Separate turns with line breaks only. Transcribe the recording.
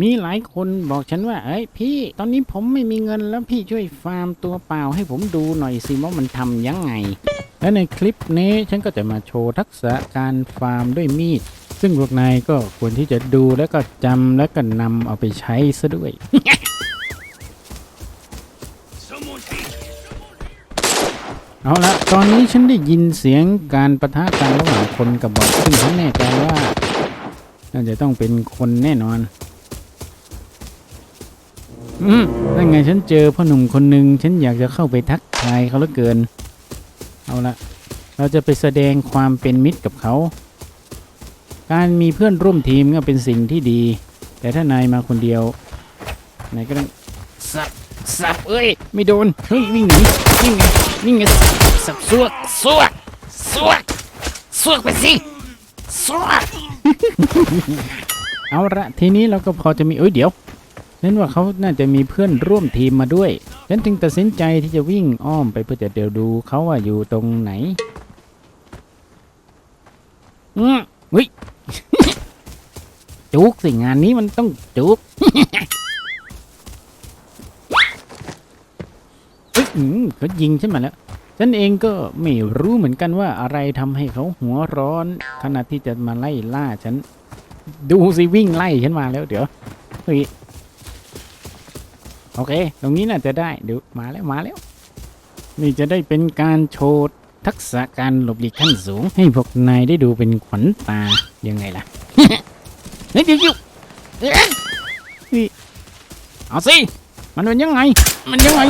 มีหลายคนบอกฉันว่า เอ้ยพี่ ตอนนี้ผมไม่มีเงินแล้วพี่ช่วยฟาร์มตัวเปล่าให้ผมดูหน่อยสิว่ามันทำยังไง และในคลิปนี้ฉันก็จะมาโชว์ทักษะการฟาร์มด้วยมีด ซึ่งพวกนายก็ควรที่จะดูแล้วก็จำแล้วก็นำเอาไปใช้ซะด้วย เอาละตอนนี้ฉันได้ยินเสียงการประทะกันระหว่างคนกับบอทซึ่งฉันแน่ใจว่าน่าจะต้องเป็นคนแน่นอน อืมนั่นไงฉันเจอพ่อหนุ่มคนหนึ่งฉันอยากจะเข้าไปทักทายเขาเหลือเกิน เอาละเราจะไปแสดงความเป็นมิตรกับเขา การมีเพื่อนร่วมทีมก็เป็นสิ่งที่ดี แต่ถ้านายมาคนเดียวนายก็ต้องสับสับเอ้ย ไม่โดน เฮ้ย วิ่งหนีวิ่งไงวิ่งไงสับสวกสวกสวกสวกไปสิสวกเอาละทีนี้เราก็พอจะมีเอ้ยเดี๋ยว ฉันว่าเขาน่าจะมีเพื่อนร่วมทีมมาด้วยฉันจึงตัดสินใจที่จะวิ่งอ้อมไปเพื่อจะเดี๋ยวดูเขาว่าอยู่ตรงไหนอืมเฮ้ยจุกสิงานนี้มันต้องจุกเอ้ยอืมเขายิงฉันมาแล้วฉันเองก็ไม่รู้เหมือนกันว่าอะไรทำให้เขาหัวร้อน ขณะที่จะมาไล่ล่าฉัน ดูสิวิ่งไล่ฉันมาแล้วเดี๋ยวเฮ้ย โอเค ตรงนี้น่าจะได้เดี๋ยวมาแล้วมาแล้ว นี่จะได้เป็นการโชว์ทักษะการหลบหลีกขั้นสูง ให้พวกนายได้ดูเป็นขวัญตายังไงล่ะเฮ้ยเดี๋ยวเดี๋ยวเอ๊ะเฮ้ยเอาสิ มันเป็นยังไง มันยังไง